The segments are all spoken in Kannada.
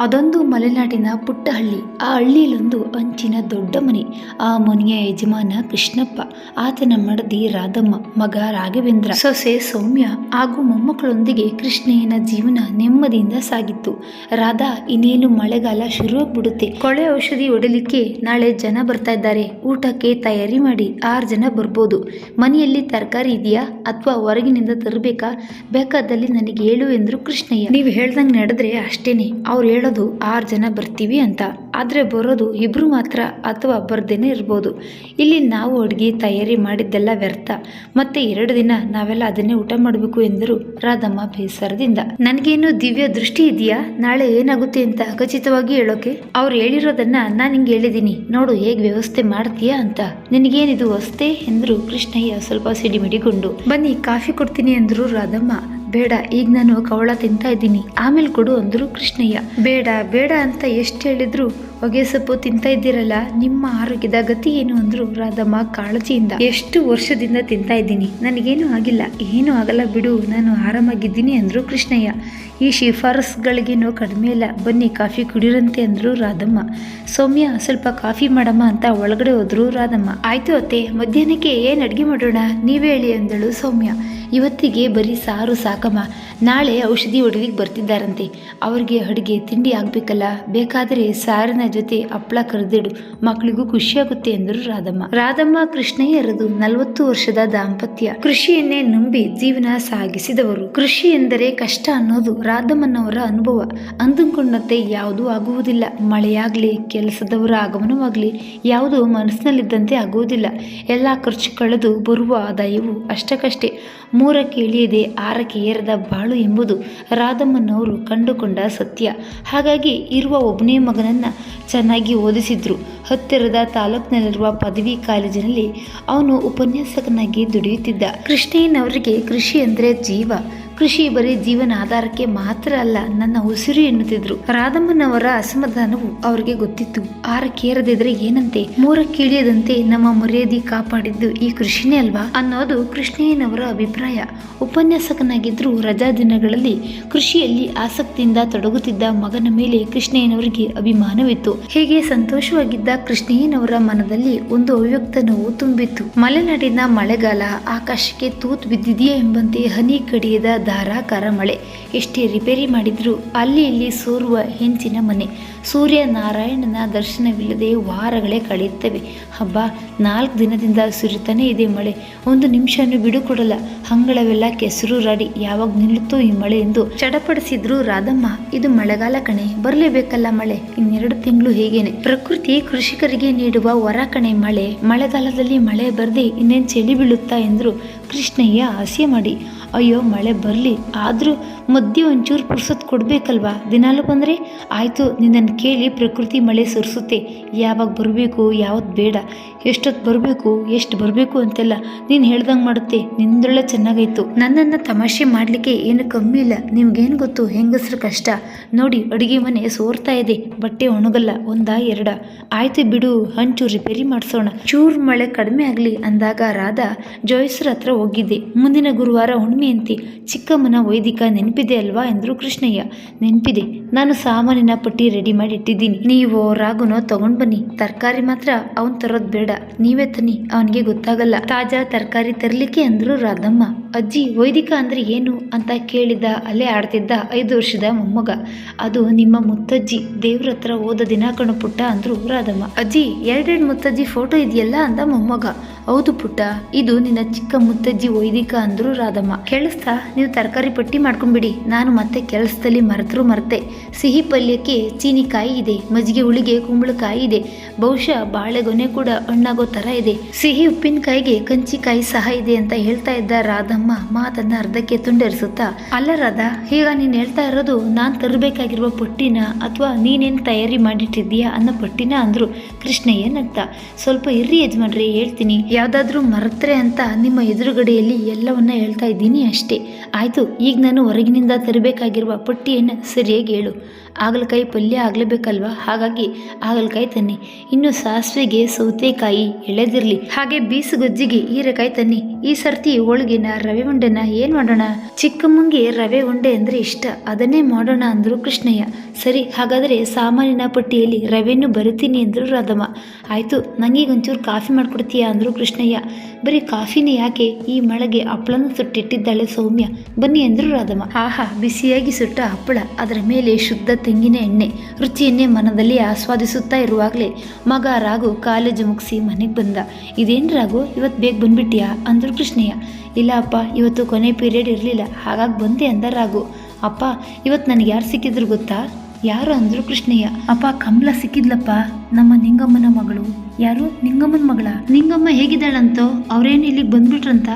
ಅದೊಂದು ಮಲೆನಾಡಿನ ಪುಟ್ಟ ಹಳ್ಳಿ ಆ ಹಳ್ಳಿಯಲ್ಲೊಂದು ಅಂಚಿನ ದೊಡ್ಡ ಮನೆ. ಆ ಮನೆಯ ಯಜಮಾನ ಕೃಷ್ಣಪ್ಪ. ಆತನ ಮಡದಿ ರಾಧಮ್ಮ, ಮಗ ರಾಘವೇಂದ್ರ. ಸೊಸೆ ಸೌಮ್ಯ ಹಾಗೂ ಮೊಮ್ಮಕ್ಕಳೊಂದಿಗೆ ಕೃಷ್ಣಯ್ಯನ ಜೀವನ ನೆಮ್ಮದಿಯಿಂದ ಸಾಗಿತ್ತು. ರಾಧಾ, ಇನ್ನೇನು ಮಳೆಗಾಲ ಶುರುವಾಗ್ಬಿಡುತ್ತೆ. ಕೊಳೆ ಔಷಧಿ ಹೊಡಿಲಿಕ್ಕೆ ನಾಳೆ ಜನ ಬರ್ತಾ ಇದ್ದಾರೆ. ಊಟಕ್ಕೆ ತಯಾರಿ ಮಾಡಿ ಆರು ಜನ ಬರ್ಬೋದು. ಮನೆಯಲ್ಲಿ ತರಕಾರಿ ಇದೆಯಾ? ಅಥವಾ ಹೊರಗಿನಿಂದ ತರಬೇಕಾ? ಬೇಕಾದಲ್ಲಿ ನನಗೆ ಹೇಳು ಎಂದ್ರು ಕೃಷ್ಣಯ್ಯ. ನೀವು ಹೇಳ್ದಂಗೆ ನಡೆದ್ರೆ ಅಷ್ಟೇನೆ. ಅವ್ರು ಹೇಳೋದು ಆರು ಜನ ಬರ್ತೀವಿ ಅಂತ. ಆದರೆ ಬರೋದು ಇಬ್ಬರು ಮಾತ್ರ ಅಥವಾ ಬರ್ದೇನೆ ಇರ್ಬೋದು. ಇಲ್ಲಿ ನಾವು ಅಡುಗೆ ತಯಾರಿ ಮಾಡಿದ್ದೆಲ್ಲ ವ್ಯರ್ಥ. ಮತ್ತೆ ಎರಡು ದಿನ ನಾವೆಲ್ಲ ಅದನ್ನೇ ಊಟ ಮಾಡಬೇಕು ಎಂದರು ರಾಧಮ್ಮ ಬೇಸರದಿಂದ. ನನಗೇನು ದಿವ್ಯ ದೃಷ್ಟಿ ಇದೆಯಾ? ನಾಳೆ ಏನಾಗುತ್ತೆ ಅಂತ ಖಚಿತವಾಗಿ ಹೇಳೋಕೆ? ಅವ್ರು ಹೇಳಿರೋದನ್ನ ನಾನು ಹಿಂಗೆ ಹೇಳಿದ್ದೀನಿ ನೋಡು, ಹೇಗೆ ವ್ಯವಸ್ಥೆ ಮಾಡ್ತೀಯಾ ಅಂತ. ನಿನಗೇನಿದು ಹೊಸ್ತೆ ಎಂದರು ಕೃಷ್ಣಯ್ಯ ಸ್ವಲ್ಪ ಸಿಡಿಮಿಡಿಗೊಂಡು. ಬನ್ನಿ, ಕಾಫಿ ಕೊಡ್ತೀನಿ ಎಂದರು ರಾಧಮ್ಮ. ಬೇಡ, ಈಗ ನಾನು ಕವಳ ತಿಂತಾ ಇದ್ದೀನಿ. ಆಮೇಲೆ ಕೊಡು ಅಂದರು ಕೃಷ್ಣಯ್ಯ. ಬೇಡ ಬೇಡ ಅಂತ ಎಷ್ಟು ಹೇಳಿದ್ರು ಹೊಗೆ ಸೊಪ್ಪು ತಿಂತಾ ಇದ್ದೀರಲ್ಲ, ನಿಮ್ಮ ಆರೋಗ್ಯದ ಗತಿ ಏನು ಅಂದ್ರು ರಾಧಮ್ಮ ಕಾಳಜಿಯಿಂದ. ಎಷ್ಟು ವರ್ಷದಿಂದ ತಿಂತಾ ಇದ್ದೀನಿ. ನನಗೇನು ಆಗಿಲ್ಲ. ಏನು ಆಗಲ್ಲ ಬಿಡು. ನಾನು ಆರಾಮಾಗಿದ್ದೀನಿ ಅಂದ್ರು ಕೃಷ್ಣಯ್ಯ. ಈ ಶಿಫಾರಸ್ಗಳಿಗೇನು ಕಡಿಮೆ ಇಲ್ಲ. ಬನ್ನಿ, ಕಾಫಿ ಕುಡಿರಂತೆ ಅಂದ್ರು ರಾಧಮ್ಮ. ಸೌಮ್ಯ, ಸ್ವಲ್ಪ ಕಾಫಿ ಮಾಡಮ್ಮ ಅಂತ ಒಳಗಡೆ ಹೋದ್ರು ರಾಧಮ್ಮ. ಆಯ್ತು ಅತ್ತೆ, ಮಧ್ಯಾಹ್ನಕ್ಕೆ ಏನು ಅಡುಗೆ ಮಾಡೋಣ? ನೀವೇ ಹೇಳಿ ಅಂದಳು ಸೌಮ್ಯ. ಇವತ್ತಿಗೆ ಬರೀ ಸಾರು ಸಾಕಮ್ಮ. ನಾಳೆ ಔಷಧಿ ಹೊಡಿಲಿಕ್ಕೆ ಬರ್ತಿದ್ದಾರಂತೆ. ಅವ್ರಿಗೆ ಅಡುಗೆ, ತಿಂಡಿ ಆಗಬೇಕಲ್ಲ. ಬೇಕಾದರೆ ಸಾರಿನ ಜೊತೆ ಹಪ್ಪಳ ಕರೆದಿಡು. ಮಕ್ಕಳಿಗೂ ಖುಷಿಯಾಗುತ್ತೆ ಎಂದರು ರಾಧಮ್ಮ. ರಾಧಮ್ಮ ಕೃಷ್ಣಯ್ಯರದು ನಲವತ್ತು ವರ್ಷದ ದಾಂಪತ್ಯ. ಕೃಷಿಯನ್ನೇ ನಂಬಿ ಜೀವನ ಸಾಗಿಸಿದವರು. ಕೃಷಿ ಎಂದರೆ ಕಷ್ಟ ಅನ್ನೋದು ರಾಧಮ್ಮನವರ ಅನುಭವ. ಅಂದುಕೊಂಡಂತೆ ಯಾವುದೂ ಆಗುವುದಿಲ್ಲ. ಮಳೆಯಾಗಲಿ, ಕೆಲಸದವರ ಆಗಮನವಾಗಲಿ, ಯಾವುದೂ ಮನಸ್ಸಿನಲ್ಲಿದ್ದಂತೆ ಆಗುವುದಿಲ್ಲ. ಎಲ್ಲ ಖರ್ಚು ಕಳೆದು ಬರುವ ಆದಾಯವು ಅಷ್ಟಕ್ಕಷ್ಟೇ. ಮೂರಕ್ಕೆ ಇಳಿಯದೆ ಆರಕ್ಕೆ ಏರದ ಬಾಳು ಎಂಬುದು ರಾಧಮ್ಮನವರು ಕಂಡುಕೊಂಡ ಸತ್ಯ. ಹಾಗಾಗಿ ಇರುವ ಒಬ್ಬನೇ ಮಗನನ್ನ ಚೆನ್ನಾಗಿ ಓದಿಸಿದ್ರು. ಹತ್ತಿರದ ತಾಲೂಕಿನಲ್ಲಿರುವ ಪದವಿ ಕಾಲೇಜಿನಲ್ಲಿ ಅವನು ಉಪನ್ಯಾಸಕನಾಗಿ ದುಡಿಯುತ್ತಿದ್ದ. ಕೃಷ್ಣಯ್ಯನವರಿಗೆ ಕೃಷಿ ಅಂದರೆ ಜೀವ. ಕೃಷಿ ಬರೀ ಜೀವನ ಆಧಾರಕ್ಕೆ ಮಾತ್ರ ಅಲ್ಲ, ನನ್ನ ಉಸಿರು ಎನ್ನುತ್ತಿದ್ರು. ರಾಧಮ್ಮನವರ ಅಸಮಾಧಾನವು ಅವರಿಗೆ ಗೊತ್ತಿತ್ತು. ಆರಕ್ಕೇರದಿದ್ರೆ ಏನಂತೆ? ಮೂರಕ್ಕಿಳಿಯದಂತೆ ನಮ್ಮ ಮರ್ಯಾದೆ ಕಾಪಾಡಿದ್ದು ಈ ಕೃಷಿನೇ ಅಲ್ವಾ? ಅನ್ನೋದು ಕೃಷ್ಣಯ್ಯನವರ ಅಭಿಪ್ರಾಯ. ಉಪನ್ಯಾಸಕನಾಗಿದ್ರು ರಜಾ ದಿನಗಳಲ್ಲಿ ಕೃಷಿಯಲ್ಲಿ ಆಸಕ್ತಿಯಿಂದ ತೊಡಗುತ್ತಿದ್ದ ಮಗನ ಮೇಲೆ ಕೃಷ್ಣಯ್ಯನವರಿಗೆ ಅಭಿಮಾನವಿತ್ತು. ಹೀಗೆ ಸಂತೋಷವಾಗಿದ್ದ ಕೃಷ್ಣಯ್ಯನವರ ಮನದಲ್ಲಿ ಒಂದು ಅವ್ಯಕ್ತ ನೋವು ತುಂಬಿತ್ತು. ಮಲೆನಾಡಿನ ಮಳೆಗಾಲ ಆಕಾಶಕ್ಕೆ ತೂತು ಬಿದ್ದಿದೆಯೇ ಎಂಬಂತೆ ಹನಿ ಕಡಿಯದ ಧಾರಾಕಾರ ಮಳೆ. ಎಷ್ಟೇ ರಿಪೇರಿ ಮಾಡಿದರೂ ಅಲ್ಲಿ ಇಲ್ಲಿ ಸೋರುವ ಹೆಂಚಿನ ಮನೆ. ಸೂರ್ಯ ನಾರಾಯಣನ ದರ್ಶನವಿಲ್ಲದೆ ವಾರಗಳೇ ಕಳೆಯುತ್ತವೆ. ಹಬ್ಬ, ನಾಲ್ಕು ದಿನದಿಂದ ಸುರಿತಾನೇ ಇದೆ ಮಳೆ. ಒಂದು ನಿಮಿಷನೂ ಬಿಡುಕೊಡಲ್ಲ. ಹಂಗಳವೆಲ್ಲ ಕೆಸರು ರಾಡಿ ಯಾವಾಗ ನಿಲ್ಲುತ್ತೋ ಈ ಮಳೆ ಎಂದು ಚಡಪಡಿಸಿದ್ರು ರಾಧಮ್ಮ. ಇದು ಮಳೆಗಾಲ ಕಣೆ. ಬರಲೇಬೇಕಲ್ಲ ಮಳೆ. ಇನ್ನೆರಡು ತಿಂಗಳು ಹೇಗೇನೆ. ಪ್ರಕೃತಿ ಕೃಷಿಕರಿಗೆ ನೀಡುವ ಹೊರ ಕಣೆ ಮಳೆ. ಮಳೆಗಾಲದಲ್ಲಿ ಮಳೆ ಬರದೆ ಇನ್ನೇನು ಚಳಿ ಬೀಳುತ್ತಾ ಎಂದ್ರು ಕೃಷ್ಣಯ್ಯ ಹಾಸ್ಯ ಮಾಡಿ, ಅಯ್ಯೋ, ಮಳೆ ಬರಲಿ, ಆದರೂ ಮಧ್ಯೆ ಒಂಚೂರು ಪುರ್ಸತ್ ಕೊಡಬೇಕಲ್ವಾ? ದಿನಾಲೂ ಬಂದರೆ? ಆಯಿತು ನಿನ್ನನ್ನು ಕೇಳಿ ಪ್ರಕೃತಿ ಮಳೆ ಸುರಿಸುತ್ತೆ. ಯಾವಾಗ ಬರಬೇಕು ಯಾವತ್ತು ಬೇಡ. ಎಷ್ಟೊತ್ತು ಬರಬೇಕು, ಎಷ್ಟು ಬರಬೇಕು ಅಂತೆಲ್ಲ ನೀನು ಹೇಳ್ದಂಗೆ ಮಾಡುತ್ತೆ. ನಿಂದೊಳ್ಳೆ ಚೆನ್ನಾಗಾಯ್ತು. ನನ್ನನ್ನು ತಮಾಷೆ ಮಾಡಲಿಕ್ಕೆ ಏನು ಕಮ್ಮಿ ಇಲ್ಲ. ನಿಮ್ಗೇನು ಗೊತ್ತು, ಹೆಂಗಸ್ರ ಕಷ್ಟ. ನೋಡಿ, ಅಡುಗೆ ಮನೆ ಸೋರ್ತಾ ಇದೆ. ಬಟ್ಟೆ ಒಣಗಲ್ಲ, ಒಂದಾ ಎರಡ. ಆಯ್ತು ಬಿಡು, ಹಂಚು, ರಿಪೇರಿ ಮಾಡಿಸೋಣ. ಚೂರು ಮಳೆ ಕಡಿಮೆ ಆಗಲಿ ಅಂದಾಗ ರಾಧಾ ಜೋಯಿಸ್ರ ಹತ್ರ ಹೋಗಿದ್ದೆ. ಮುಂದಿನ ಗುರುವಾರ ಹುಣ್ಣಿಮೆಯಂತೆ ಚಿಕ್ಕಮ್ಮನ ವೈದಿಕ ನೆನಪಿದೆ ಅಲ್ವಾ ಎಂದರು ಕೃಷ್ಣಯ್ಯ. ನೆನಪಿದೆ. ನಾನು ಸಾಮಾನಿನ ಪಟ್ಟಿ ರೆಡಿ ಮಾಡಿ ಇಟ್ಟಿದ್ದೀನಿ. ನೀವು ರಾಗುನೋ ತಗೊಂಡು ಬನ್ನಿ. ತರಕಾರಿ ಮಾತ್ರ ಅವನು ತರೋದು ಬೇಡ. ನೀವೇ ತನಿ ಅವನಿಗೆ ಗೊತ್ತಾಗಲ್ಲ. ತಾಜಾ ತರಕಾರಿ ತರಲಿಕ್ಕೆ ಅಂದ್ರು ರಾಧಮ್ಮ. ಅಜ್ಜಿ ವೈದಿಕ ಅಂದರೆ ಏನು ಅಂತ ಕೇಳಿದ್ದ ಅಲ್ಲೇ ಆಡ್ತಿದ್ದ ಐದು ವರ್ಷದ ಮೊಮ್ಮಗ. ಅದು ನಿಮ್ಮ ಮುತ್ತಜ್ಜಿ. ದೇವ್ರ ಹತ್ರ ಹೋದ ದಿನ ಕಣು ಪುಟ್ಟ ಅಂದ್ರು ರಾಧಮ್ಮ ಅಜ್ಜಿ, ಎರಡೆರಡು ಮುತ್ತಜ್ಜಿ ಫೋಟೋ ಇದೆಯಲ್ಲ ಅಂದ ಮೊಮ್ಮಗ. ಹೌದು ಪುಟ್ಟ, ಇದು ನಿನ್ನ ಚಿಕ್ಕ ಮುತ್ತಜ್ಜಿ ವೈದಿಕ ಅಂದ್ರು ರಾಧಮ್ಮ. ಕೇಳಿಸ್ತಾ? ನೀವು ತರಕಾರಿ ಪಟ್ಟಿ ಮಾಡ್ಕೊಂಬಿಡಿ. ನಾನು ಮತ್ತೆ ಕೆಲಸದಲ್ಲಿ ಮರೆತರು ಮರೆತೆ. ಸಿಹಿ ಪಲ್ಯಕ್ಕೆ ಚೀನಿಕಾಯಿ ಇದೆ, ಮಜ್ಜಿಗೆ ಹುಳಿಗೆ ಕುಂಬಳಕಾಯಿ ಇದೆ. ಬಹುಶಃ ಬಾಳೆಗೊನೆ ಕೂಡ ಹಣ್ಣಾಗೋ ಥರ ಇದೆ. ಸಿಹಿ ಉಪ್ಪಿನಕಾಯಿಗೆ ಕಂಚಿಕಾಯಿ ಸಹ ಇದೆ ಅಂತ ಹೇಳ್ತಾ ಇದ್ದ ರಾಧಮ್ಮ ಮಾತನ್ನ ಅರ್ಧಕ್ಕೆ ತುಂಡರಿಸುತ್ತಾ, ಅಲ್ಲ ರಾಧಾ, ಈಗ ನೀನ್ ಹೇಳ್ತಾ ಇರೋದು ನಾನ್ ತರಬೇಕಾಗಿರುವ ಪಟ್ಟಿನ ಅಥವಾ ನೀನೇನ್ ತಯಾರಿ ಮಾಡಿಟ್ಟಿದ್ದೀಯಾ ಅನ್ನೋ ಪಟ್ಟಿನ ಅಂದ್ರು ಕೃಷ್ಣ ಏನಂತ ಸ್ವಲ್ಪ ಇರ್ರಿ ಯಜಮಾನ್ರಿ, ಹೇಳ್ತೀನಿ. ಯಾವ್ದಾದ್ರು ಮರೆತ್ರೆ ಅಂತ ನಿಮ್ಮ ಎದುರುಗಡೆಯಲ್ಲಿ ಎಲ್ಲವನ್ನ ಹೇಳ್ತಾ ಇದ್ದೀನಿ ಅಷ್ಟೇ. ಆಯ್ತು, ಈಗ ನಾನು ಹೊರಗಿನಿಂದ ತರಬೇಕಾಗಿರುವ ಪಟ್ಟಿಯನ್ನು ಸರಿಯಾಗಿ ಹೇಳು. ಹಾಗಲಕಾಯಿ ಪಲ್ಯ ಆಗಲೇಬೇಕಲ್ವಾ? ಹಾಗಾಗಿ ಹಾಗಲಕಾಯಿ ತನ್ನಿ. ಇನ್ನು ಸಾಸಿವೆಗೆ ಸೌತೆಕಾಯಿ ಎಳೆದಿರ್ಲಿ. ಹಾಗೆ ಬೀಸು ಗೊಜ್ಜಿಗೆ ಹೀರೆಕಾಯಿ ತನ್ನಿ. ಈ ಸರ್ತಿ ಹೋಳಿಗೆನ ರವೆ ಉಂಡೆನ ಏನು ಮಾಡೋಣ? ಚಿಕ್ಕಮ್ಮಂಗೆ ರವೆ ಉಂಡೆ ಅಂದರೆ ಇಷ್ಟ. ಅದನ್ನೇ ಮಾಡೋಣ ಅಂದರು ಕೃಷ್ಣಯ್ಯ. ಸರಿ, ಹಾಗಾದರೆ ಸಾಮಾನಿನ ಪಟ್ಟಿಯಲ್ಲಿ ರವೆಯನ್ನು ಬರುತ್ತೀನಿ ಅಂದರು ರಾಧಮ್ಮ. ಆಯಿತು ನನಗೀಗ ಒಂಚೂರು ಕಾಫಿ ಮಾಡಿಕೊಡ್ತೀಯಾ ಅಂದರು ಕೃಷ್ಣಯ್ಯ. ಬರೀ ಕಾಫಿನೇ ಯಾಕೆ? ಈ ಮಳೆಗೆ ಹಪ್ಪಳನ ಸುಟ್ಟಿಟ್ಟಿದ್ದಾಳೆ ಸೌಮ್ಯ. ಬನ್ನಿ ಅಂದರು ರಾಧಮ್ಮ. ಆಹಾ, ಬಿಸಿಯಾಗಿ ಸುಟ್ಟ ಹಪ್ಪಳ. ಅದರ ಮೇಲೆ ಶುದ್ಧ ತೆಂಗಿನ ಎಣ್ಣೆ. ರುಚಿಯನ್ನೇ ಮನದಲ್ಲಿ ಆಸ್ವಾದಿಸುತ್ತಾ ಇರುವಾಗಲೇ ಮಗ ರಾಘು ಕಾಲೇಜು ಮುಗಿಸಿ ಮನೆಗೆ ಬಂದ. ಇದೇನು ರಾಘು ಇವತ್ತು ಬೇಗ ಬಂದ್ಬಿಟ್ಟಿಯಾ ಅಂದರು ಕೃಷ್ಣಯ್ಯ. ಇಲ್ಲ ಅಪ್ಪ, ಇವತ್ತು ಕೊನೆ ಪೀರಿಯಡ್ ಇರಲಿಲ್ಲ, ಹಾಗಾಗಿ ಬಂದೆ ಅಂದ ರಾಘು. ಅಪ್ಪ, ಇವತ್ತು ನನಗೆ ಯಾರು ಸಿಕ್ಕಿದ್ರು ಗೊತ್ತಾ? ಯಾರು ಅಂದರು ಕೃಷ್ಣಯ್ಯ. ಅಪ್ಪ, ಕಮಲ ಸಿಕ್ಕಿದ್ಲಪ್ಪ, ನಮ್ಮ ನಿಂಗಮ್ಮನ ಮಗಳು. ಯಾರು? ನಿಂಗಮ್ಮನ ಮಗಳ. ನಿಂಗಮ್ಮ ಹೇಗಿದ್ದಾಳಂತೋ, ಅವ್ರೇನು ಇಲ್ಲಿಗೆ ಬಂದ್ಬಿಟ್ರಂತ?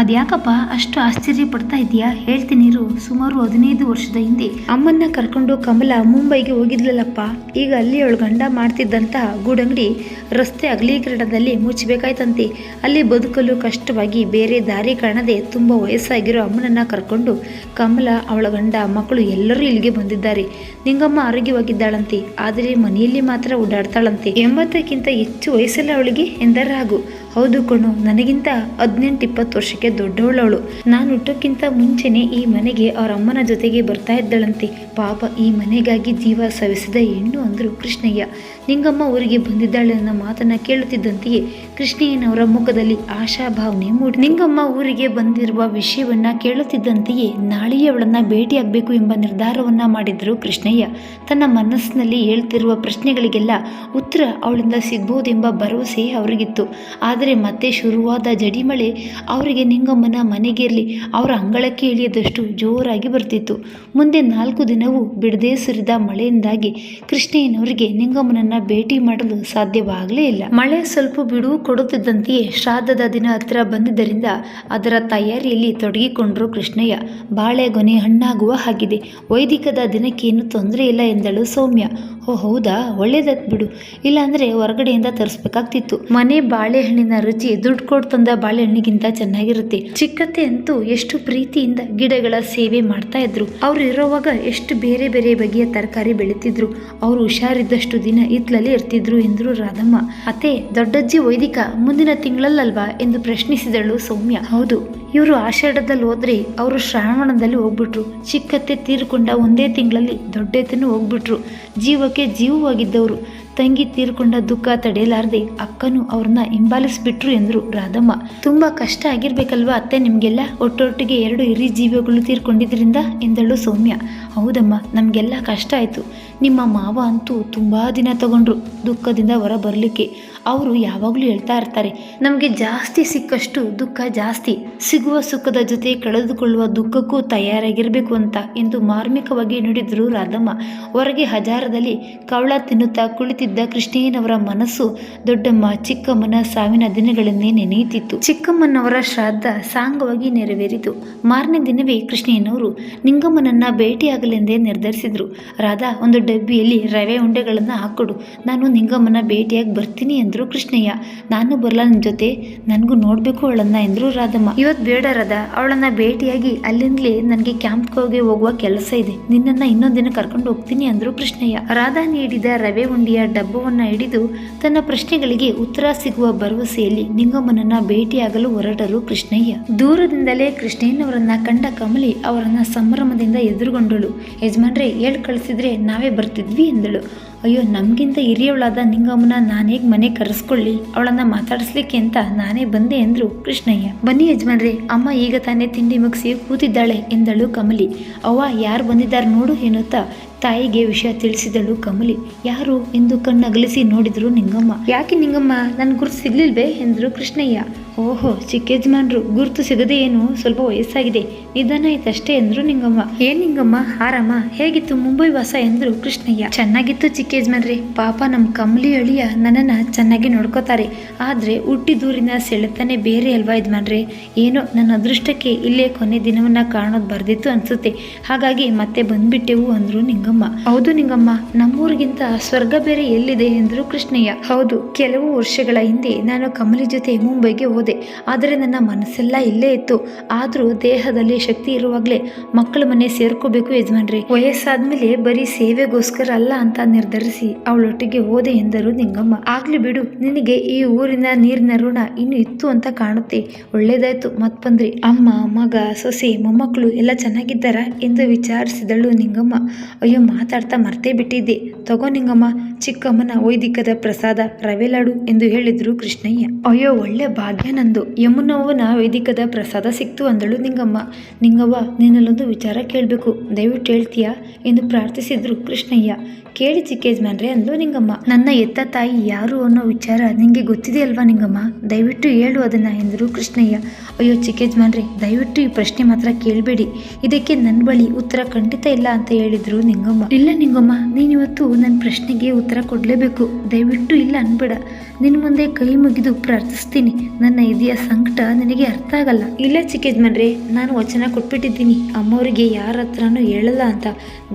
ಅದ್ಯಾಕಪ್ಪ ಅಷ್ಟು ಆಶ್ಚರ್ಯ ಪಡ್ತಾ ಇದೀಯಾ ಹೇಳ್ತೀನಿ ಇರು. ಸುಮಾರು ಹದಿನೈದು ವರ್ಷದ ಹಿಂದೆ ಅಮ್ಮನ್ನ ಕರ್ಕೊಂಡು ಕಮಲ ಮುಂಬೈಗೆ ಹೋಗಿದ್ಲಲ್ಲಪ್ಪ. ಈಗ ಅಲ್ಲಿ ಅವಳು ಗಂಡ ಮಾಡ್ತಿದ್ದಂತ ಗೂಡಂಗಡಿ ರಸ್ತೆ ಅಗಲೀಕರಣದಲ್ಲಿ ಮುಚ್ಚಬೇಕಾಯ್ತಂತೆ. ಅಲ್ಲಿ ಬದುಕಲು ಕಷ್ಟವಾಗಿ ಬೇರೆ ದಾರಿ ಕಾಣದೆ ತುಂಬ ವಯಸ್ಸಾಗಿರೋ ಅಮ್ಮನನ್ನ ಕರ್ಕೊಂಡು ಕಮಲ, ಅವಳ ಗಂಡ, ಮಕ್ಕಳು ಎಲ್ಲರೂ ಇಲ್ಲಿಗೆ ಬಂದಿದ್ದಾರೆ. ನಿಂಗಮ್ಮ ಆರೋಗ್ಯವಾಗಿದ್ದಾಳಂತೆ. ಆದರೆ ಮನೆಯಲ್ಲಿ ಮಾತ್ರ ಓಡಾಡ್ತಾಳಂತೆ. ಎಂಬತ್ತಕ್ಕಿಂತ ಹೆಚ್ಚು ವಯಸ್ಸಲ್ಲ ಅವಳಿಗೆ? ಎಂದರಾಗು ಹೌದು ಕಣು, ನನಗಿಂತ ಹದಿನೆಂಟು ಇಪ್ಪತ್ತು ವರ್ಷಕ್ಕೆ ದೊಡ್ಡವಳವಳು. ನಾನು ಹುಟ್ಟೋಕ್ಕಿಂತ ಮುಂಚೆನೆ ಈ ಮನೆಗೆ ಅವ್ರ ಅಮ್ಮನ ಜೊತೆಗೆ ಬರ್ತಾ ಇದ್ದಳಂತೆ. ಪಾಪ ಈ ಮನೆಗಾಗಿ ಜೀವ ಸವಿಸಿದ ಹೆಣ್ಣು ಅಂದ್ರು ಕೃಷ್ಣಯ್ಯ. ನಿಂಗಮ್ಮ ಊರಿಗೆ ಬಂದಿದ್ದಾಳೆ ಅನ್ನೋ ಮಾತನ್ನ ಕೇಳುತ್ತಿದ್ದಂತೆಯೇ ಕೃಷ್ಣಯ್ಯನವರ ಮುಖದಲ್ಲಿ ಆಶಾಭಾವನೆ ಮೂಡಿ ನಿಂಗಮ್ಮ ಊರಿಗೆ ಬಂದಿರುವ ವಿಷಯವನ್ನ ಕೇಳುತ್ತಿದ್ದಂತೆಯೇ ನಾಳೆಯೇ ಅವಳನ್ನ ಭೇಟಿಯಾಗಬೇಕು ಎಂಬ ನಿರ್ಧಾರವನ್ನ ಮಾಡಿದ್ರು ಕೃಷ್ಣಯ್ಯ. ತನ್ನ ಮನಸ್ಸಿನಲ್ಲಿ ಹೇಳ್ತಿರುವ ಪ್ರಶ್ನೆಗಳಿಗೆಲ್ಲ ಉತ್ತರ ಅವಳಿಂದ ಸಿಗ್ಬೋದೆಂಬ ಭರವಸೆ ಅವರಿಗಿತ್ತು. ಆದರೆ ಮತ್ತೆ ಶುರುವಾದ ಜಡಿಮಳೆ ಅವರಿಗೆ ನಿಂಗಮ್ಮನ ಮನೆಗಿರಲಿ ಅವರ ಅಂಗಳಕ್ಕೆ ಇಳಿಯದಷ್ಟು ಜೋರಾಗಿ ಬರ್ತಿತ್ತು. ಮುಂದೆ ನಾಲ್ಕು ದಿನವೂ ಬಿಡದೇ ಸುರಿದ ಮಳೆಯಿಂದಾಗಿ ಕೃಷ್ಣಯ್ಯನವರಿಗೆ ನಿಂಗಮ್ಮನನ್ನ ಭೇಟಿ ಮಾಡಲು ಸಾಧ್ಯವಾಗಲೇ ಇಲ್ಲ. ಮಳೆ ಸ್ವಲ್ಪ ಬಿಡುವು ಕೊಡುತ್ತಿದ್ದಂತೆಯೇ ಶ್ರಾದ್ದದ ದಿನ ಹತ್ತಿರ ಬಂದಿದ್ದರಿಂದ ಅದರ ತಯಾರಿಯಲ್ಲಿ ತೊಡಗಿಕೊಂಡರು ಕೃಷ್ಣಯ್ಯ. ಬಾಳೆಗೊನೆ ಹಣ್ಣಾಗುವ ಹಾಗಿದೆ. ವೈದಿಕದ ದಿನಕ್ಕೇನು ತೊಂದರೆ ಇಲ್ಲ ಎಂದಳು ಸೌಮ್ಯ. ಓ ಹೌದಾ? ಒಳ್ಳೇದತ್ ಬಿಡು. ಇಲ್ಲಾಂದರೆ ಹೊರಗಡೆಯಿಂದ ತರಿಸ್ಬೇಕಾಗ್ತಿತ್ತು. ಮನೆ ಬಾಳೆಹಣ್ಣಿನ ರುಚಿ ದುಡ್ಡು ಕೊಟ್ಟು ತಂದ ಬಾಳೆಹಣ್ಣಿಗಿಂತ ಚೆನ್ನಾಗಿರುತ್ತೆ. ಚಿಕ್ಕತ್ತೆ ಅಂತೂ ಎಷ್ಟು ಪ್ರೀತಿಯಿಂದ ಗಿಡಗಳ ಸೇವೆ ಮಾಡ್ತಾ ಇದ್ರು. ಅವರು ಇರೋವಾಗ ಎಷ್ಟು ಬೇರೆ ಬೇರೆ ಬಗೆಯ ತರಕಾರಿ ಬೆಳೀತಿದ್ರು. ಅವರು ಹುಷಾರಿದ್ದಷ್ಟು ದಿನ ಇತ್ಲಲ್ಲಿ ಇರ್ತಿದ್ರು ಎಂದ್ರು ರಾಧಮ್ಮ. ಅತ್ತೆ, ದೊಡ್ಡಜ್ಜಿ ವೈದಿಕ, ಮುಂದಿನ ತಿಂಗಳಲ್ಲಲ್ವಾ? ಎಂದು ಪ್ರಶ್ನಿಸಿದಳು ಸೌಮ್ಯ. ಹೌದು, ಇವರು ಆಷಾಢದಲ್ಲಿ ಹೋದ್ರೆ ಅವರು ಶ್ರಾವಣದಲ್ಲಿ ಹೋಗ್ಬಿಟ್ರು. ಚಿಕ್ಕತ್ತೆ ತೀರ್ಕೊಂಡ ಒಂದೇ ತಿಂಗಳಲ್ಲಿ ದೊಡ್ಡೆತ್ತನೂ ಹೋಗ್ಬಿಟ್ರು. ಜೀವಕ್ಕೆ ಜೀವವಾಗಿದ್ದವರು. ತಂಗಿ ತೀರ್ಕೊಂಡ ದುಃಖ ತಡೆಯಲಾರದೆ ಅಕ್ಕನು ಅವ್ರನ್ನ ಹಿಂಬಾಲಿಸ್ಬಿಟ್ರು ಎಂದ್ರು ರಾಧಮ್ಮ. ತುಂಬಾ ಕಷ್ಟ ಆಗಿರ್ಬೇಕಲ್ವಾ ಅತ್ತೆ ನಿಮ್ಗೆಲ್ಲ? ಒಟ್ಟೊಟ್ಟಿಗೆ ಎರಡು ಹಿರಿ ಜೀವಿಗಳು ತೀರ್ಕೊಂಡಿದ್ರಿಂದ ಎಂದಳು ಸೌಮ್ಯ. ಹೌದಮ್ಮ, ನಮಗೆಲ್ಲ ಕಷ್ಟ ಆಯಿತು. ನಿಮ್ಮ ಮಾವ ಅಂತೂ ತುಂಬಾ ದಿನ ತಗೊಂಡ್ರು ದುಃಖದಿಂದ ಹೊರ ಬರಲಿಕ್ಕೆ. ಅವರು ಯಾವಾಗಲೂ ಹೇಳ್ತಾ ಇರ್ತಾರೆ, ನಮಗೆ ಜಾಸ್ತಿ ಸಿಕ್ಕಷ್ಟು ದುಃಖ ಜಾಸ್ತಿ, ಸಿಗುವ ಸುಖದ ಜೊತೆ ಕಳೆದುಕೊಳ್ಳುವ ದುಃಖಕ್ಕೂ ತಯಾರಾಗಿರಬೇಕು ಅಂತ ಎಂದು ಮಾರ್ಮಿಕವಾಗಿ ನುಡಿದ್ರು ರಾಧಮ್ಮ. ಹೊರಗೆ ಹಜಾರದಲ್ಲಿ ಕವಳ ತಿನ್ನುತ್ತಾ ಕುಳಿತಿದ್ದ ಕೃಷ್ಣಯ್ಯನವರ ಮನಸ್ಸು ದೊಡ್ಡಮ್ಮ ಚಿಕ್ಕಮ್ಮನ ಸಾವಿನ ದಿನಗಳನ್ನೇ ನೆನೆಯುತ್ತಿತ್ತು. ಚಿಕ್ಕಮ್ಮನವರ ಶ್ರಾದ್ದ ಸಾಂಗವಾಗಿ ನೆರವೇರಿತು. ಮಾರನೇ ದಿನವೇ ಕೃಷ್ಣಯ್ಯನವರು ನಿಂಗಮ್ಮನನ್ನ ಭೇಟಿಯಾಗಲೆಂದೇ ನಿರ್ಧರಿಸಿದ್ರು. ರಾಧಾ, ಒಂದು ಡಬ್ಬಿಯಲ್ಲಿ ರವೆ ಉಂಡೆಗಳನ್ನು ಹಾಕೊಡು, ನಾನು ನಿಂಗಮ್ಮನ ಭೇಟಿಯಾಗಿ ಬರ್ತೀನಿ ಎಂದರು ಕೃಷ್ಣಯ್ಯ, ನಾನು ಬರಲ್ಲ ನಿಮ್ಮ ಜೊತೆ, ನನಗೂ ನೋಡಬೇಕು ಅವಳನ್ನ ಎಂದರು ರಾಧಮ್ಮ. ಇವತ್ತು ಬೇಡ ರಾಧ, ಅವಳನ್ನ ಭೇಟಿಯಾಗಿ ಅಲ್ಲಿಂದಲೇ ನನಗೆ ಕ್ಯಾಂಪ್ಗೆ ಹೋಗುವ ಕೆಲಸ ಇದೆ. ನಿನ್ನನ್ನ ಇನ್ನೊಂದಿನ ಕರ್ಕೊಂಡು ಹೋಗ್ತೀನಿ ಅಂದರು ಕೃಷ್ಣಯ್ಯ. ರಾಧಾ ನೀಡಿದ ರವೆ ಉಂಡಿಯ ಡಬ್ಬವನ್ನ ಹಿಡಿದು ತನ್ನ ಪ್ರಶ್ನೆಗಳಿಗೆ ಉತ್ತರ ಸಿಗುವ ಭರವಸೆಯಲ್ಲಿ ನಿಂಗಮ್ಮನನ್ನ ಭೇಟಿಯಾಗಲು ಹೊರಟರು ಕೃಷ್ಣಯ್ಯ. ದೂರದಿಂದಲೇ ಕೃಷ್ಣಯ್ಯನವರನ್ನ ಕಂಡ ಕಮಲಿ ಅವರನ್ನ ಸಂಭ್ರಮದಿಂದ ಎದುರುಗೊಂಡಳು. ಯಜಮಾನ್ರೆ, ಹೇಳ್ ಕಳಿಸಿದ್ರೆ ನಾವೇ ಬರ್ತಿದ್ವಿ ಎಂದಳು. ಅಯ್ಯೋ, ನಮಗಿಂತ ಹಿರಿಯವಳಾದ ನಿಂಗಮ್ಮನ ನಾನೇಗ್ ಮನೆ ಕರೆಸ್ಕೊಳ್ಳಿ? ಅವಳನ್ನ ಮಾತಾಡಿಸ್ಲಿಕ್ಕೆ ಅಂತ ನಾನೇ ಬಂದೆ ಎಂದ್ರು ಕೃಷ್ಣಯ್ಯ. ಬನ್ನಿ ಯಜಮಾನ್ರಿ, ಅಮ್ಮ ಈಗ ತಾನೇ ತಿಂಡಿ ಮುಗಿಸಿ ಕೂತಿದ್ದಾಳೆ ಎಂದಳು ಕಮಲಿ. ಅವ್ವ, ಯಾರು ಬಂದಿದ್ದಾರೆ ನೋಡು ಎನ್ನುತ್ತಾ ತಾಯಿಗೆ ವಿಷಯ ತಿಳಿಸಿದಳು ಕಮಲಿ. ಯಾರು ಎಂದು ಕಣ್ಣಗಲಿಸಿ ನೋಡಿದ್ರು ನಿಂಗಮ್ಮ. ಯಾಕೆ ನಿಂಗಮ್ಮ? ನನ್ನ ಗುರುತು ಸಿಗ್ಲಿಲ್ವೇ? ಎಂದರು ಕೃಷ್ಣಯ್ಯ. ಓಹೋ ಚಿಕ್ಕ ಯಜಮಾನ್ರು ಗುರುತು ಸಿಗದೆ ಏನು? ಸ್ವಲ್ಪ ವಯಸ್ಸಾಗಿದೆ. ನಿಧಾನ ಆಯ್ತಷ್ಟೇ ಎಂದ್ರು ನಿಂಗಮ್ಮ. ಏನ್ ನಿಂಗಮ್ಮ? ಆರಾಮ? ಹೇಗಿತ್ತು ಮುಂಬೈ ವಾಸ ಎಂದ್ರು ಕೃಷ್ಣಯ್ಯ. ಚೆನ್ನಾಗಿತ್ತು ಚಿಕ್ಕ ಯಜಮಾನ್ರಿ. ಪಾಪ ನಮ್ಮ ಕಮಲಿ ಅಳಿಯ ನನ್ನನ್ನ ಚೆನ್ನಾಗಿ ನೋಡ್ಕೋತಾರೆ. ಆದ್ರೆ ಹುಟ್ಟಿದೂರಿನ ಸೆಳೆತಾನೆ ಬೇರೆ ಅಲ್ವಾ ಯಜಮಾನ್ರಿ? ಏನೋ ನನ್ನ ಅದೃಷ್ಟಕ್ಕೆ ಇಲ್ಲೇ ಕೊನೆ ದಿನವನ್ನ ಕಾಣೋದು ಬರ್ದಿತ್ತು ಅನ್ಸುತ್ತೆ. ಹಾಗಾಗಿ ಮತ್ತೆ ಬಂದ್ಬಿಟ್ಟೆವು ಅಂದ್ರು ನಿಂಗಮ್ಮ. ನಿಂಗಮ್ಮ. ಹೌದು ನಿಂಗಮ್ಮ, ನಮ್ಮೂರಿಗಿಂತ ಸ್ವರ್ಗ ಬೇರೆ ಎಲ್ಲಿದೆ ಎಂದರು ಕೃಷ್ಣಯ್ಯ. ಹೌದು, ಕೆಲವು ವರ್ಷಗಳ ಹಿಂದೆ ನಾನು ಕಮಲಿ ಜೊತೆ ಮುಂಬೈಗೆ ಹೋದೆ. ಆದರೆ ನನ್ನ ಮನಸ್ಸೆಲ್ಲ ಇಲ್ಲೇ ಇತ್ತು. ಆದರೂ ದೇಹದಲ್ಲಿ ಶಕ್ತಿ ಇರುವಾಗಲೇ ಮಕ್ಕಳ ಮನೆ ಸೇರ್ಕೋಬೇಕು ಯಜಮಾನ್ರಿ. ವಯಸ್ಸಾದ್ಮೇಲೆ ಬರೀ ಸೇವೆಗೋಸ್ಕರ ಅಲ್ಲ ಅಂತ ನಿರ್ಧರಿಸಿ ಅವಳೊಟ್ಟಿಗೆ ಹೋದೆ ಎಂದರು ನಿಂಗಮ್ಮ. ಆಗ್ಲಿ ಬಿಡು, ನಿನಗೆ ಈ ಊರಿನ ನೀರಿನ ಋಣ ಇನ್ನು ಇತ್ತು ಅಂತ ಕಾಣುತ್ತೆ. ಒಳ್ಳೇದಾಯ್ತು, ಮತ್ ಬಂದ್ರಿ. ಅಮ್ಮ, ಮಗ, ಸೊಸೆ, ಮೊಮ್ಮಕ್ಕಳು ಎಲ್ಲ ಚೆನ್ನಾಗಿದ್ದಾರಾ ಎಂದು ವಿಚಾರಿಸಿದಳು ನಿಂಗಮ್ಮ. ಅಯ್ಯೋ ಮಾತಾಡ್ತಾ ಮರ್ತೇ ಬಿಟ್ಟಿದ್ದೆ. ತಗೋ ನಿಂಗಮ್ಮ, ಚಿಕ್ಕಮ್ಮನ ವೈದಿಕದ ಪ್ರಸಾದ, ರವೆ ಲಾಡು ಎಂದು ಹೇಳಿದ್ರು ಕೃಷ್ಣಯ್ಯ. ಅಯ್ಯೋ, ಒಳ್ಳೆ ಭಾಗ್ಯ ನಂದು. ಯಮುನವ್ವನ ವೈದಿಕದ ಪ್ರಸಾದ ಸಿಕ್ತು ಅಂದಳು ನಿಂಗಮ್ಮ. ನಿಂಗವ್ವ, ನಿನ್ನಲ್ಲೊಂದು ವಿಚಾರ ಕೇಳಬೇಕು. ದಯವಿಟ್ಟು ಹೇಳ್ತೀಯಾ ಎಂದು ಪ್ರಾರ್ಥಿಸಿದ್ರು ಕೃಷ್ಣಯ್ಯ. ಕೇಳಿ ಚಿಕ್ಕೇಜ್ಮನ್ರೆ ಅಂದ್ಲು ನಿಂಗಮ್ಮ. ನನ್ನ ಎತ್ತ ತಾಯಿ ಯಾರು ಅನ್ನೋ ವಿಚಾರ ನಿಂಗೆ ಗೊತ್ತಿದೆ ಅಲ್ವಾ ನಿಂಗಮ್ಮ? ದಯವಿಟ್ಟು ಹೇಳು ಅದನ್ನ ಎಂದರು ಕೃಷ್ಣಯ್ಯ. ಅಯ್ಯೋ, ಚಿಕ್ಕೇಜ್ಮನ್ರೆ, ದಯವಿಟ್ಟು ಈ ಪ್ರಶ್ನೆ ಮಾತ್ರ ಕೇಳಬೇಡಿ. ಇದಕ್ಕೆ ನನ್ನ ಬಳಿ ಉತ್ತರ ಖಂಡಿತ ಇಲ್ಲ ಅಂತ ಹೇಳಿದ್ರು ನಿಂಗಮ್ಮ. ಇಲ್ಲ ನಿಂಗಮ್ಮ ನೀನಿವತ್ತು ನನ್ನ ಪ್ರಶ್ನೆಗೆ ಉತ್ತರ ಕೊಡಲೇಬೇಕು. ದಯವಿಟ್ಟು ಇಲ್ಲ ಅನ್ಬೇಡ. ನಿನ್ನ ಮುಂದೆ ಕೈ ಮುಗಿದು ಪ್ರಾರ್ಥಿಸ್ತೀನಿ. ನನ್ನ ಇದೆಯ ಸಂಕಟ ನಿನಗೆ ಅರ್ಥ ಆಗಲ್ಲ. ಇಲ್ಲ ಚಿಕ್ಕ ಯಜಮಾನ್ರೆ ನಾನು ವಚನ ಕೊಟ್ಬಿಟ್ಟಿದ್ದೀನಿ. ಅಮ್ಮವರಿಗೆ ಯಾರ ಹತ್ರನೂ ಹೇಳಲ್ಲ ಅಂತ.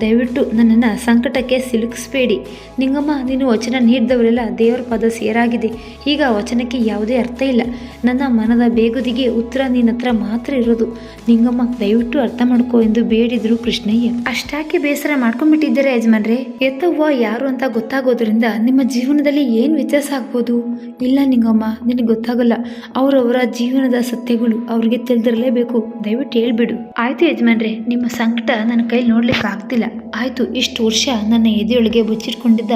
ದಯವಿಟ್ಟು ನನ್ನನ್ನು ಸಂಕಟಕ್ಕೆ ಸಿಲುಕಿಸ್ಬೇಡಿ. ನಿಂಗಮ್ಮ ನೀನು ವಚನ ನೀಡಿದವರೆಲ್ಲ ದೇವರ ಪದ ಸೇರಾಗಿದೆ. ಈಗ ವಚನಕ್ಕೆ ಯಾವುದೇ ಅರ್ಥ ಇಲ್ಲ. ನನ್ನ ಮನದ ಬೇಗುದಿಗೆ ಉತ್ತರ ನಿನ್ನ ಹತ್ರ ಮಾತ್ರ ಇರೋದು. ನಿಂಗಮ್ಮ ದಯವಿಟ್ಟು ಅರ್ಥ ಮಾಡ್ಕೋ ಎಂದು ಬೇಡಿದ್ರು ಕೃಷ್ಣಯ್ಯ. ಅಷ್ಟಾಕೆ ಬೇಸರ ಮಾಡ್ಕೊಂಡ್ಬಿಟ್ಟಿದ್ದಾರೆ ಯಜಮಾನ್ರೆ? ಎತ್ತವ್ವ ಯಾರು ಅಂತ ಗೊತ್ತಾಗೋದ್ರಿಂದ ನಿಮ್ಮ ಜೀವನದಲ್ಲಿ ಏನು ವ್ಯತ್ಯಾಸ ಆಗ್ಬೋದು? ಇಲ್ಲ ನಿಂಗಮ್ಮ, ನಿನಗೆ ಗೊತ್ತಾಗಲ್ಲ. ಅವರವರ ಜೀವನದ ಸತ್ಯಗಳು ಅವ್ರಿಗೆ ತಿಳಿದಿರಲೇಬೇಕು. ದಯವಿಟ್ಟು ಹೇಳ್ಬಿಡು. ಆಯ್ತು ಯಜಮಾನ್ರೆ, ನಿಮ್ಮ ಸಂಕಟ ನನ್ನ ಕೈಲಿ ನೋಡ್ಲಿಕ್ಕೆ ಆಗ್ತಿಲ್ಲ. ಆಯ್ತು, ಇಷ್ಟು ವರ್ಷ ನನ್ನ ಎದೆಯೊಳಗೆ ಬಚ್ಚಿಟ್ಕೊಂಡಿದ್ದ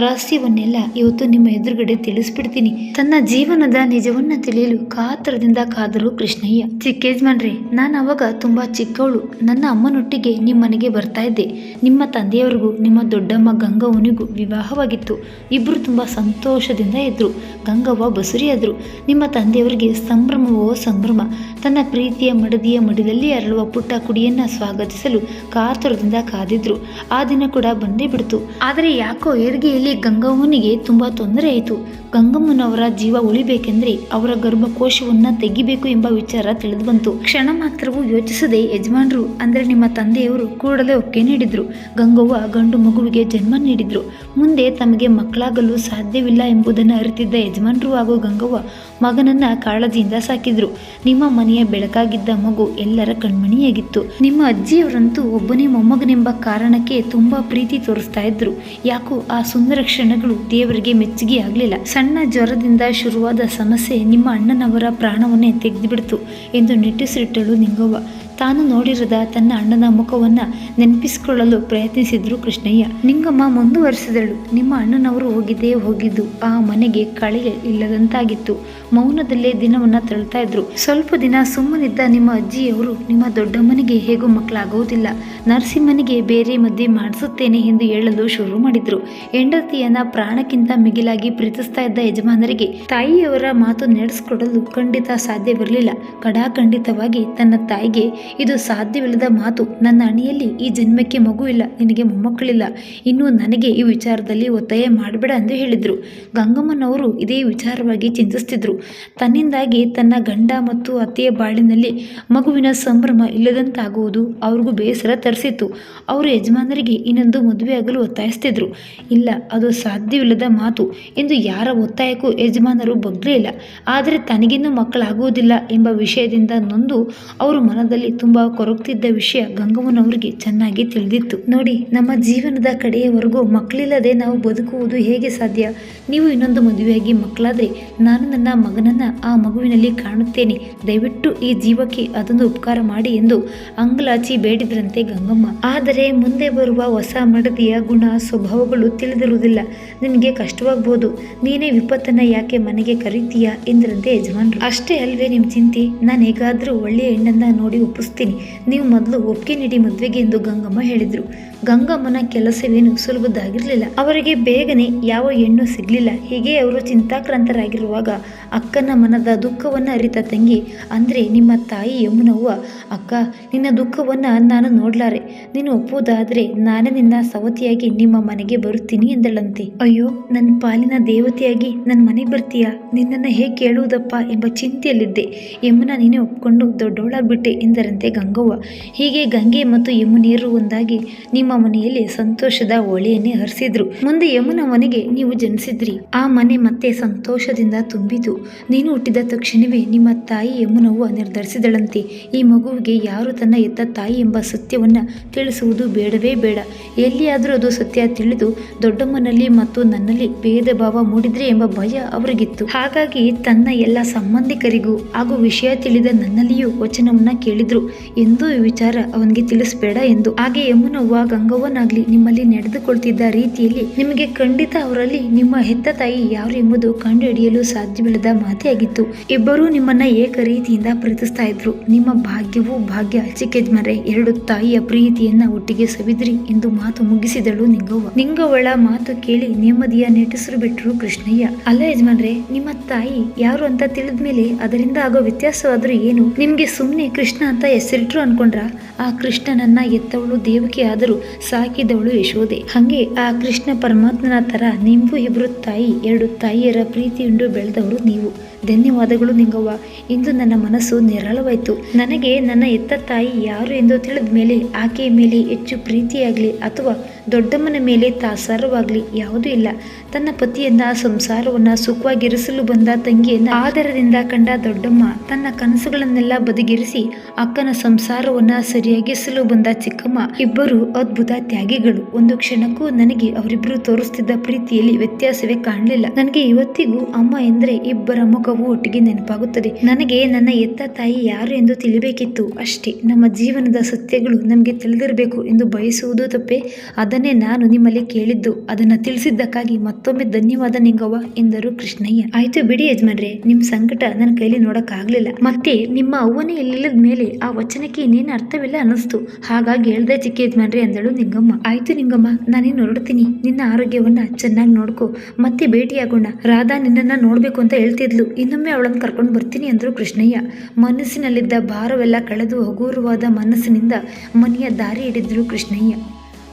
ರಹಸ್ಯವನ್ನೆಲ್ಲ ಇವತ್ತು ನಿಮ್ಮ ಎದುರುಗಡೆ ತಿಳಿಸ್ಬಿಡ್ತೀನಿ. ತನ್ನ ಜೀವನದ ನಿಜವನ್ನ ತಿಳಿಯಲು ಕಾತರದಿಂದ ಕಾದರು ಕೃಷ್ಣಯ್ಯ. ಚಿಕ್ಕ ಯಜಮಾನ್ರೆ, ನಾನು ಅವಾಗ ತುಂಬಾ ಚಿಕ್ಕವಳು. ನನ್ನ ಅಮ್ಮನೊಟ್ಟಿಗೆ ನಿಮ್ಮನೆಗೆ ಬರ್ತಾ ಇದ್ದೆ. ನಿಮ್ಮ ತಂದೆಯವರಿಗೂ, ನಿಮ್ಮ ದೊಡ್ಡಮ್ಮ ಗಂಗವ್ವನಿಗೂ ವಿವಾಹವಾಗಿತ್ತು. ಇಬ್ಬರು ತುಂಬಾ ಸಂತೋಷದಿಂದ ಇದ್ದರು ಗಂಗವ್ವ ಬಸುರಿಯಾದರು. ನಿಮ್ಮ ತಂದೆಯವರಿಗೆ ಸಂಭ್ರಮವೋ ಸಂಭ್ರಮ? ತನ್ನ ಪ್ರೀತಿಯ ಮಡದಿಯ ಮಡಿಲಲ್ಲಿ ಅರಳುವ ಪುಟ್ಟ ಕುಡಿಯನ್ನ ಸ್ವಾಗತಿಸಲು ಕಾತುರದಿಂದ ಕಾದಿದ್ರು. ಆ ದಿನ ಕೂಡ ಬಂದೇ ಬಿಡ್ತು. ಆದರೆ ಯಾಕೋ ಏರ್ಗೆಯಲ್ಲಿ ಗಂಗಮ್ಮನಿಗೆ ತುಂಬಾ ತೊಂದರೆ ಆಯಿತು. ಗಂಗಮ್ಮನವರ ಜೀವ ಉಳಿಬೇಕೆಂದ್ರೆ ಅವರ ಗರ್ಭಕೋಶವನ್ನ ತೆಗಿಬೇಕು ಎಂಬ ವಿಚಾರ ತಿಳಿದು ಬಂತು ಕ್ಷಣ ಮಾತ್ರವೂ ಯೋಚಿಸದೆ ಯಜಮಾನ್ರು, ಅಂದ್ರೆ ನಿಮ್ಮ ತಂದೆಯವರು ಕೂಡಲೇ ಒಪ್ಪಿಗೆ ನೀಡಿದ್ರು. ಗಂಗವ್ವ ಗಂಡು ಮಗುವಿಗೆ ಜನ್ಮ ನೀಡಿದ್ರು. ಮುಂದೆ ತಮಗೆ ಮಕ್ಕಳಾಗಲು ಸಾಧ್ಯವಿಲ್ಲ ಎಂಬುದನ್ನು ಅರಿತಿದ್ದ ಯಜಮಾನ್ರು ಹಾಗೂ ಗಂಗವ್ವ ಮಗನನ್ನ ಕಾಳಜಿಯಿಂದ ಸಾಕಿದ್ರು. ನಿಮ್ಮ ಮನೆಯ ಬೆಳಕಾಗಿದ್ದ ಮಗು ಎಲ್ಲರ ಕಣ್ಮಣಿಯಾಗಿತ್ತು. ನಿಮ್ಮ ಅಜ್ಜಿಯವರಂತೂ ಒಬ್ಬನೇ ಮೊಮ್ಮಗನೆಂಬ ಕಾರಣಕ್ಕೆ ತುಂಬಾ ಪ್ರೀತಿ ತೋರಿಸ್ತಾ ಇದ್ರು. ಯಾಕೋ ಆ ಸುಂದರ ಕ್ಷಣಗಳು ದೇವರಿಗೆ ಮೆಚ್ಚುಗೆ ಆಗಲಿಲ್ಲ. ಸಣ್ಣ ಜ್ವರದಿಂದ ಶುರುವಾದ ಸಮಸ್ಯೆ ನಿಮ್ಮ ಅಣ್ಣನವರ ಪ್ರಾಣವನ್ನೇ ತೆಗೆದುಬಿಡ್ತು ಎಂದು ನಿಟ್ಟುಸಿರಿಟ್ಟಳು ನಿಂಗವ್ವ ತಾನು ನೋಡಿರದ ತನ್ನ ಅಣ್ಣನ ಮುಖವನ್ನ ನೆನಪಿಸಿಕೊಳ್ಳಲು ಪ್ರಯತ್ನಿಸಿದ್ರು ಕೃಷ್ಣಯ್ಯ. ನಿಂಗಮ್ಮ ಮುಂದುವರೆಸಿದಳು. ನಿಮ್ಮ ಅಣ್ಣನವರು ಹೋಗಿದ್ದೇ ಹೋಗಿದ್ದು. ಆ ಮನೆಗೆ ಕಳೆಯ ಇಲ್ಲದಂತಾಗಿತ್ತು. ಮೌನದಲ್ಲೇ ದಿನವನ್ನ ತಳ್ತಾ ಇದ್ರು. ಸ್ವಲ್ಪ ದಿನ ಸುಮ್ಮನಿದ್ದ ನಿಮ್ಮ ಅಜ್ಜಿಯವರು ನಿಮ್ಮ ದೊಡ್ಡಮ್ಮನಿಗೆ ಹೇಗೂ ಮಕ್ಕಳಾಗುವುದಿಲ್ಲ ನರಸಿಂಹನಿಗೆ ಬೇರೆ ಮದ್ಯ ಮಾಡಿಸುತ್ತೇನೆ ಎಂದು ಹೇಳಲು ಶುರು ಮಾಡಿದ್ರು. ಹೆಂಡತಿಯನ್ನ ಪ್ರಾಣಕ್ಕಿಂತ ಮಿಗಿಲಾಗಿ ಪ್ರೀತಿಸ್ತಾ ಇದ್ದ ಯಜಮಾನರಿಗೆ ತಾಯಿಯವರ ಮಾತು ನಡೆಸಿಕೊಡಲು ಖಂಡಿತ ಸಾಧ್ಯ ಬರಲಿಲ್ಲ ಕಡಾಖಂಡಿತವಾಗಿ ತನ್ನ ತಾಯಿಗೆ, ಇದು ಸಾಧ್ಯವಿಲ್ಲದ ಮಾತು. ನನ್ನ ಅಣಿಯಲ್ಲಿ ಈ ಜನ್ಮಕ್ಕೆ ಮಗು ಇಲ್ಲ. ನಿನಗೆ ಮೊಮ್ಮಕ್ಕಳಿಲ್ಲ. ಇನ್ನು ನನಗೆ ಈ ವಿಚಾರದಲ್ಲಿ ಒತ್ತಾಯ ಮಾಡಬೇಡ ಎಂದು ಹೇಳಿದ್ರು. ಗಂಗಮ್ಮನವರು ಇದೇ ವಿಚಾರವಾಗಿ ಚಿಂತಿಸ್ತಿದ್ರು. ತನ್ನಿಂದಾಗಿ ತನ್ನ ಗಂಡ ಮತ್ತು ಅತ್ತೆಯ ಬಾಳಿನಲ್ಲಿ ಮಗುವಿನ ಸಂಭ್ರಮ ಇಲ್ಲದಂತಾಗುವುದು ಅವ್ರಿಗೂ ಬೇಸರ ತರಿಸಿತ್ತು. ಅವರು ಯಜಮಾನರಿಗೆ ಇನ್ನೊಂದು ಮದುವೆಯಾಗಲು ಒತ್ತಾಯಿಸ್ತಿದ್ರು ಇಲ್ಲ, ಅದು ಸಾಧ್ಯವಿಲ್ಲದ ಮಾತು ಎಂದು ಯಾರ ಒತ್ತಾಯಕ್ಕೂ ಯಜಮಾನರು ಬಗ್ಲೇ ಇಲ್ಲ. ಆದರೆ ತನಗಿನ್ನೂ ಮಕ್ಕಳಾಗುವುದಿಲ್ಲ ಎಂಬ ವಿಷಯದಿಂದ ನೊಂದು ಅವರು ಮನದಲ್ಲಿ ತುಂಬ ಕೊರಗ್ತಿದ್ದ ವಿಷಯ ಗಂಗಮ್ಮನವರಿಗೆ ಚೆನ್ನಾಗಿ ತಿಳಿದಿತ್ತು. ನೋಡಿ, ನಮ್ಮ ಜೀವನದ ಕಡೆಯವರೆಗೂ ಮಕ್ಕಳಿಲ್ಲದೆ ನಾವು ಬದುಕುವುದು ಹೇಗೆ ಸಾಧ್ಯ? ನೀವು ಇನ್ನೊಂದು ಮದುವೆಯಾಗಿ ಮಕ್ಕಳಾದರೆ ನಾನು ನನ್ನ ಮಗನನ್ನ ಆ ಮಗುವಿನಲ್ಲಿ ಕಾಣುತ್ತೇನೆ. ದಯವಿಟ್ಟು ಈ ಜೀವಕ್ಕೆ ಅದೊಂದು ಉಪಕಾರ ಮಾಡಿ ಎಂದು ಅಂಗಲಾಚಿ ಬೇಡಿದ್ರಂತೆ ಗಂಗಮ್ಮ. ಆದರೆ ಮುಂದೆ ಬರುವ ಹೊಸ ಮಡದಿಯ ಗುಣ, ಸ್ವಭಾವಗಳು ತಿಳಿದಿರುವುದಿಲ್ಲ. ನಿನಗೆ ಕಷ್ಟವಾಗ್ಬೋದು. ನೀನೇ ವಿಪತ್ತನ್ನ ಯಾಕೆ ಮನೆಗೆ ಕರೀತೀಯಾ ಎಂದ್ರಂತೆ ಯಜಮಾನ್ರು. ಅಷ್ಟೇ ಅಲ್ವೇ ನಿಮ್ಮ ಚಿಂತೆ. ನಾನು ಹೇಗಾದರೂ ಒಳ್ಳೆಯ ಹೆಣ್ಣನ್ನ ನೋಡಿ ಒಪ್ಪಿಸ್ತೀನಿ. ನೀವು ಮೊದಲು ಒಪ್ಪಿಗೆ ನೀಡಿ ಮದುವೆಗೆ ಎಂದು ಗಂಗಮ್ಮ ಹೇಳಿದ್ರು. ಗಂಗಮ್ಮನ ಕೆಲಸವೇನು ಸುಲಭದ್ದಾಗಿರಲಿಲ್ಲ. ಅವರಿಗೆ ಬೇಗನೆ ಯಾವ ಹೆಣ್ಣು ಸಿಗಲಿಲ್ಲ. ಹೀಗೆ ಅವರು ಚಿಂತಾಕ್ರಾಂತರಾಗಿರುವಾಗ ಅಕ್ಕನ ಮನದ ದುಃಖವನ್ನು ಅರಿತ ತಂಗಿ, ಅಂದರೆ ನಿಮ್ಮ ತಾಯಿ ಯಮುನವ್ವ? ಅಕ್ಕ, ನಿನ್ನ ದುಃಖವನ್ನು ನಾನು ನೋಡ್ಲಾರೆ. ನೀನು ಒಪ್ಪುವುದಾದರೆ ನಾನೇ ನಿನ್ನ ಸವತಿಯಾಗಿ ನಿಮ್ಮ ಮನೆಗೆ ಬರುತ್ತೀನಿ ಎಂದಳಂತೆ. ಅಯ್ಯೋ ನನ್ನ ಪಾಲಿನ ದೇವತೆಯಾಗಿ ನನ್ನ ಮನೆಗೆ ಬರ್ತೀಯಾ? ನಿನ್ನನ್ನು ಹೇಗೆ ಕೇಳುವುದಪ್ಪ ಎಂಬ ಚಿಂತೆಯಲ್ಲಿದ್ದೆ. ಯಮುನ ನೀನೇ ಒಪ್ಪಿಕೊಂಡು ದೊಡ್ಡವಳಾಗ್ಬಿಟ್ಟೆ ಎಂದರಂತೆ ಗಂಗವ್ವ. ಹೀಗೆ ಗಂಗೆ ಮತ್ತು ಯಮುನೀರು ಒಂದಾಗಿ ನಿಮ್ಮ ನಿಮ್ಮ ಮನೆಯಲ್ಲಿ ಸಂತೋಷದ ಒಳೆಯನ್ನೇ ಹರಿಸಿದ್ರು. ಮುಂದೆ ಯಮುನ ಮನೆಗೆ ನೀವು ಜನಿಸಿದ್ರಿ. ಆ ಮನೆ ಮತ್ತೆ ಸಂತೋಷದಿಂದ ತುಂಬಿತು. ನೀನು ಹುಟ್ಟಿದ ತಕ್ಷಣವೇ ನಿಮ್ಮ ತಾಯಿ ಯಮುನವ್ವ ನಿರ್ಧರಿಸಿದಳಂತೆ. ಈ ಮಗುವಿಗೆ ಯಾರು ತನ್ನ ಎತ್ತ ತಾಯಿ ಎಂಬ ಸತ್ಯವನ್ನ ತಿಳಿಸುವುದು ಬೇಡವೇ ಬೇಡ. ಎಲ್ಲಿಯಾದರೂ ಅದು ಸತ್ಯ ತಿಳಿದು ದೊಡ್ಡಮ್ಮನಲ್ಲಿ ಮತ್ತು ನನ್ನಲ್ಲಿ ಭೇದ ಭಾವ ಮೂಡಿದ್ರೆ ಎಂಬ ಭಯ ಅವರಿಗಿತ್ತು. ಹಾಗಾಗಿ ತನ್ನ ಎಲ್ಲ ಸಂಬಂಧಿಕರಿಗೂ ಹಾಗೂ ವಿಷಯ ತಿಳಿದ ನನ್ನಲ್ಲಿಯೂ ವಚನವನ್ನ ಕೇಳಿದ್ರು. ಎಂದೂ ಈ ವಿಚಾರ ಅವನಿಗೆ ತಿಳಿಸಬೇಡ ಎಂದು. ಹಾಗೆ ಯಮುನವ್ವ ಗಂಗವ್ವನಾಗ್ಲಿ ನಿಮ್ಮಲ್ಲಿ ನಡೆದುಕೊಳ್ತಿದ್ದ ರೀತಿಯಲ್ಲಿ ನಿಮಗೆ ಖಂಡಿತ ಅವರಲ್ಲಿ ನಿಮ್ಮ ಹೆತ್ತ ತಾಯಿ ಯಾರು ಎಂಬುದು ಕಂಡುಹಿಡಿಯಲು ಸಾಧ್ಯವಿಲ್ಲದ ಮಾತೆಯಾಗಿತ್ತು. ಇಬ್ಬರೂ ನಿಮ್ಮನ್ನ ಏಕ ರೀತಿಯಿಂದ ಪ್ರೀತಿಸ್ತಾ ಇದ್ರು. ನಿಮ್ಮ ಭಾಗ್ಯವು ಭಾಗ್ಯ ಚಿಕ್ಕಜ್ಮರೆ ಎರಡು ತಾಯಿಯ ಪ್ರೀತಿಯನ್ನ ಒಟ್ಟಿಗೆ ಸವಿದ್ರಿ ಎಂದು ಮಾತು ಮುಗಿಸಿದಳು ನಿಂಗವ್ವ. ನಿಂಗವ್ವಳ ಮಾತು ಕೇಳಿ ನೆಮ್ಮದಿಯ ನೆಟಿಸರು ಬಿಟ್ರು ಕೃಷ್ಣಯ್ಯ. ಅಲ್ಲ ಯಜಮಾನ್ರೆ, ನಿಮ್ಮ ತಾಯಿ ಯಾರು ಅಂತ ತಿಳಿದ್ಮೇಲೆ ಅದರಿಂದ ಆಗೋ ವ್ಯತ್ಯಾಸವಾದ್ರೂ ಏನು? ನಿಮ್ಗೆ ಸುಮ್ನೆ ಕೃಷ್ಣ ಅಂತ ಹೆಸರಿಟ್ರು ಅನ್ಕೊಂಡ್ರ? ಆ ಕೃಷ್ಣನನ್ನ ಎತ್ತವಳು ದೇವಕಿ ಆದರೂ ಸಾಕಿದವಳು ಯಶೋದೆ ಹಂಗೆ ಆ ಕೃಷ್ಣ ಪರಮಾತ್ಮನ ತರ ನಿಂಬು ಇಬ್ಬರು ತಾಯಿ, ಎರಡು ತಾಯಿಯರ ಪ್ರೀತಿಯುಂಡು ಬೆಳೆದವರು ನೀವು. ಧನ್ಯವಾದಗಳು ನಿಂಗವ್ವ. ಇಂದು ನನ್ನ ಮನಸ್ಸು ನಿರಳವಾಯ್ತು. ನನಗೆ ನನ್ನ ಎತ್ತ ತಾಯಿ ಯಾರು ಎಂದು ತಿಳಿದ ಮೇಲೆ ಆಕೆಯ ಮೇಲೆ ಹೆಚ್ಚು ಪ್ರೀತಿಯಾಗಲಿ ಅಥವಾ ದೊಡ್ಡಮ್ಮನ ಮೇಲೆ ತಾಸಾರವಾಗಲಿ ಯಾವುದೂ ಇಲ್ಲ. ತನ್ನ ಪತಿಯನ್ನ, ಸಂಸಾರವನ್ನ ಸುಖವಾಗಿರಿಸಲು ಬಂದ ತಂಗಿಯನ್ನ ಆದರದಿಂದ ಕಂಡ ದೊಡ್ಡಮ್ಮ ತನ್ನ ಕನಸುಗಳನ್ನೆಲ್ಲ ಬದಿಗಿರಿಸಿ ಅಕ್ಕನ ಸಂಸಾರವನ್ನ ಸರಿಯಾಗಿಸಲು ಬಂದ ಚಿಕ್ಕಮ್ಮ ಇಬ್ಬರು ಅದ್ಭುತ ತ್ಯಾಗಿಗಳು. ಒಂದು ಕ್ಷಣಕ್ಕೂ ನನಗೆ ಅವರಿಬ್ಬರು ತೋರಿಸ್ತಿದ್ದ ಪ್ರೀತಿಯಲ್ಲಿ ವ್ಯತ್ಯಾಸವೇ ಕಾಣಲಿಲ್ಲ. ನನಗೆ ಇವತ್ತಿಗೂ ಅಮ್ಮ ಎಂದರೆ ಇಬ್ಬರ ಮುಖವು ಒಟ್ಟಿಗೆ ನೆನಪಾಗುತ್ತದೆ. ನನಗೆ ನನ್ನ ಎತ್ತ ತಾಯಿ ಯಾರು ಎಂದು ತಿಳಿಬೇಕಿತ್ತು ಅಷ್ಟೇ. ನಮ್ಮ ಜೀವನದ ಸತ್ಯಗಳು ನಮಗೆ ತಿಳಿದಿರಬೇಕು ಎಂದು ಬಯಸುವುದು ತಪ್ಪೆ. ಅದನ್ನೇ ನಾನು ನಿಮ್ಮಲ್ಲಿ ಕೇಳಿದ್ದು. ಅದನ್ನ ತಿಳಿಸಿದ್ದಕ್ಕಾಗಿ ಮತ್ತೊಮ್ಮೆ ಧನ್ಯವಾದ ನಿಂಗವ್ವ ಎಂದರು ಕೃಷ್ಣಯ್ಯ. ಆಯ್ತು ಬಿಡಿ ಯಜಮಾನ್ರೆ, ನಿಮ್ ಸಂಕಟ ನನ್ನ ಕೈಲಿ ನೋಡಕ್ ಆಗ್ಲಿಲ್ಲ ಮತ್ತೆ ನಿಮ್ಮ ಅವ್ವನೇ ಇಲ್ಲದ ಮೇಲೆ ಆ ವಚನಕ್ಕೆ ಇನ್ನೇನು ಅರ್ಥವಿಲ್ಲ ಅನಿಸ್ತು ಹಾಗಾಗಿ ಹೇಳ್ದೆ ಚಿಕ್ಕ ಯಜಮಾನ್ರಿ ಅಂದಳು ನಿಂಗಮ್ಮ. ಆಯ್ತು ನಿಂಗಮ್ಮ, ನಾನೇನು ಹೊರಡ್ತೀನಿ. ನಿನ್ನ ಆರೋಗ್ಯವನ್ನ ಚೆನ್ನಾಗಿ ನೋಡ್ಕೊ. ಮತ್ತೆ ಭೇಟಿಯಾಗೋಣ. ರಾಧಾ ನಿನ್ನನ್ನ ನೋಡ್ಬೇಕು ಅಂತ ಹೇಳ್ತಿದ್ಲು. ಇನ್ನೊಮ್ಮೆ ಅವಳನ್ನು ಕರ್ಕೊಂಡು ಬರ್ತೀನಿ ಅಂದ್ರು ಕೃಷ್ಣಯ್ಯ. ಮನಸ್ಸಿನಲ್ಲಿದ್ದ ಭಾರವೆಲ್ಲ ಕಳೆದು ಹಗುರವಾದ ಮನಸ್ಸಿನಿಂದ ಮನೆಯ ದಾರಿ ಹಿಡಿದ್ರು ಕೃಷ್ಣಯ್ಯ.